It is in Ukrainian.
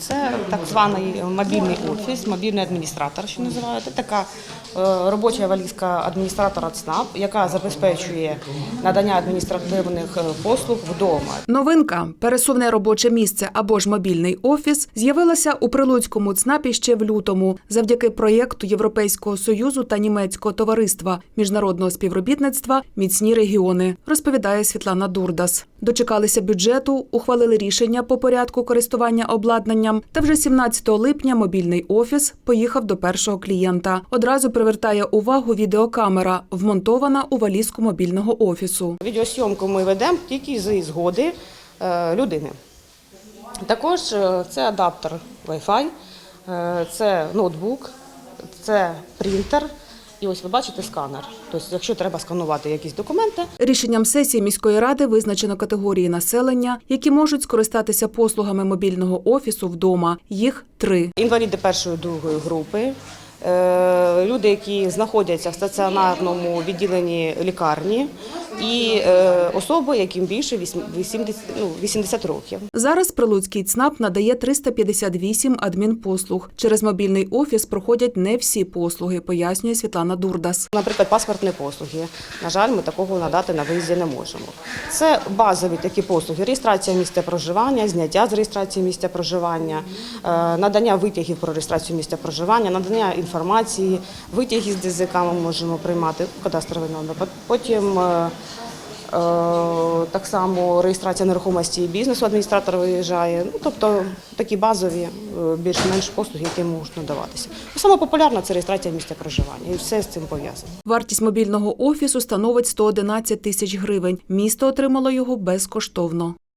Це так званий мобільний офіс, мобільний адміністратор, що називають. Така е, робоча валізка адміністратора ЦНАП, яка забезпечує надання адміністративних е, послуг вдома. Новинка пересувне робоче місце або ж мобільний офіс з'явилася у прилуцькому ЦНАПі ще в лютому завдяки проєкту Європейського союзу та німецького товариства міжнародного співробітництва Міцні регіони, розповідає Світлана Дурдас. Дочекалися бюджету, ухвалили рішення по порядку користування обладнанням. Та вже 17 липня мобільний офіс поїхав до першого клієнта. Одразу привертає увагу відеокамера, вмонтована у валізку мобільного офісу. Відеосйомку ми ведемо тільки зі згоди е, людини. Також е, це адаптер Wi-Fi, е, це ноутбук, це принтер. І ось ви бачите сканер. Тобто, якщо треба сканувати якісь документи, Рішенням сесії міської ради визначено категорії населення, які можуть скористатися послугами мобільного офісу вдома. Їх три. інваліди першої другої групи, люди, які знаходяться в стаціонарному відділенні лікарні, і е, особи, яким більше 80, ну, 80 років. Зараз Прилуцький ЦНАП надає 358 адмінпослуг. Через мобільний офіс проходять не всі послуги, пояснює Світлана Дурдас. Наприклад, паспортні послуги. На жаль, ми такого надати на виїзді не можемо. Це базові такі послуги: реєстрація місця проживання, зняття з реєстрації місця проживання, е, надання витягів про реєстрацію місця проживання, надання інформації, витяги з ДЗК ми можемо приймати, кадастровий номер. Потім е, Е, Так само реєстрація нерухомості і бізнесу адміністратор виїжджає. Ну, тобто такі базові, е, більш-менш послуги, які можуть надаватися. Ну, Саме популярна це реєстрація місця проживання, і все з цим пов'язано. Вартість мобільного офісу становить 111 тисяч гривень. Місто отримало його безкоштовно.